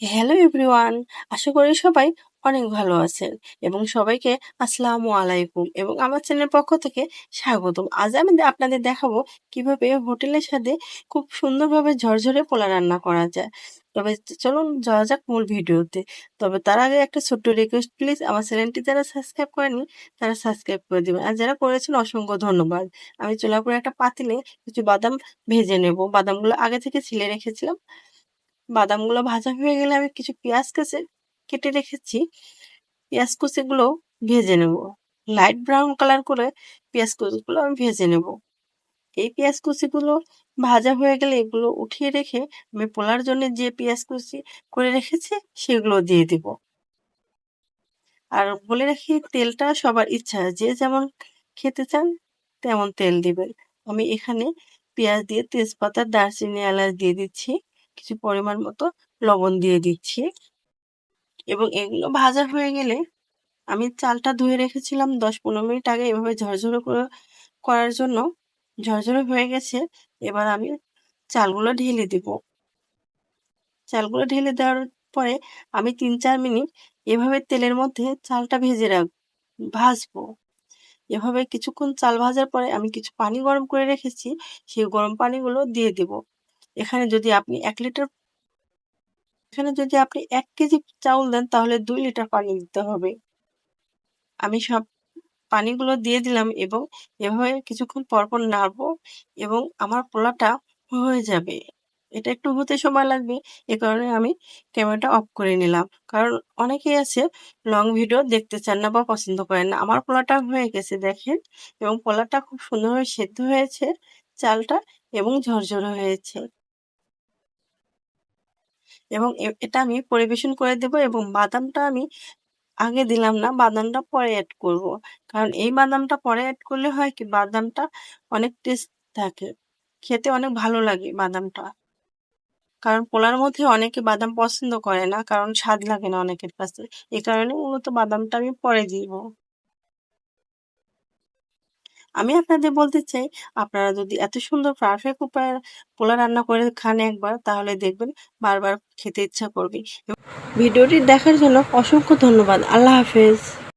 Hello everyone, আশা করি সবাই অনেক ভালো আছেন এবং সবাইকে আসসালামু আলাইকুম এবং আমার চ্যানেলের পক্ষ থেকে স্বাগতম। আজ আমি আপনাদের দেখাবো কীভাবে হোটেলের সাথে খুব সুন্দরভাবে ঝরঝরে পোলা রান্না করা যায়। তবে চলুন যাওয়া যাক মূল ভিডিওতে। তবে তার আগে একটা ছোট্ট রিকোয়েস্ট প্লিজ আমার চ্যানেলটি যারা সাবস্ক্রাইব করেনি তারা সাবস্ক্রাইব করে দেবেন। আর যারা করেছেন, অসংখ্য ধন্যবাদ। আমি চুলার করে একটা পাতিলে কিছু বাদাম ভেজে নেব। বাদামগুলো আগে থেকে ছিলে রেখেছিলাম। বাদামগুলো ভাজা হয়ে গেলে আমি কিছু পেঁয়াজ কেটে কেটে রেখেছি। পেঁয়াজ কুচিগুলো ভেজে নেব। লাইট ব্রাউন কালার করে পেঁয়াজ কুচিগুলো আমি ভেজে নেব। এই পেঁয়াজ কুচিগুলো ভাজা হয়ে গেলে এগুলো উঠিয়ে রেখে আমি পোলার জন্য যে পেঁয়াজ কুচি করে রেখেছি সেগুলো দিয়ে দিব। আর বলে রাখি, তেলটা সবার ইচ্ছা, যে যেমন খেতে চান তেমন তেল দিবেন। আমি এখানে পেঁয়াজ দিয়ে তেজপাতা, দারচিনি, এলাচ দিয়ে দিচ্ছি। কিছু পরিমাণ মতো লবণ দিয়ে দিচ্ছি। এবং এগুলো ভাজা হয়ে গেলে আমি চালটা ধুয়ে রেখেছিলাম দশ পনেরো মিনিট আগে এভাবে ঝরঝরে করে করার জন্য। ঝরঝরে হয়ে গেছে, এবার আমি চালগুলো ঢেলে দিব। চালগুলো ঢেলে দেওয়ার পরে আমি তিন চার মিনিট এভাবে তেলের মধ্যে চালটা ভেজে রাখ, ভাজবো। এভাবে কিছুক্ষণ চাল ভাজার পরে আমি কিছু পানি গরম করে রেখেছি, সেই গরম পানিগুলো দিয়ে দেব। এখানে যদি আপনি এক লিটার, এখানে যদি আপনি এক কেজি চাউল দেন, তাহলে দুই লিটার পানি দিতে হবে। আমি সব পানিগুলো দিয়ে দিলাম এবং এভাবে কিছুক্ষণ পরপর নাড়বো এবং আমার পোলাটা হয়ে যাবে। এটা একটু হতে সময় লাগবে, এ কারণে আমি ক্যামেরাটা অফ করে নিলাম। কারণ অনেকেই আছে লং ভিডিও দেখতে চান না বা পছন্দ করেন না। আমার পোলাটা হয়ে গেছে, দেখেন। এবং পোলাটা খুব সুন্দরভাবে সেদ্ধ হয়েছে, চালটা এবং ঝরঝরে হয়েছে। এবং এটা আমি পরিবেশন করে দেব এবং বাদামটা আমি আগে দিলাম না, বাদামটা পরে অ্যাড করব। কারণ এই বাদামটা পরে অ্যাড করলে হয় কি, বাদামটা অনেক টেস্ট থাকে। খেতে অনেক ভালো লাগে বাদামটা। কারণ পোলার মধ্যে অনেকে বাদাম পছন্দ করে না, কারণ স্বাদ লাগে না অনেকের কাছে। এই কারণে মূলত বাদামটা আমি পরে দিব। আমি আপনাদের বলতে চাই, আপনারা যদি এত সুন্দর পারফেক্ট উপায় পোলা রান্না করে খান একবার, তাহলে দেখবেন বারবার খেতে ইচ্ছা করবে। ভিডিওটি দেখার জন্য অসংখ্য ধন্যবাদ। আল্লাহ হাফেজ।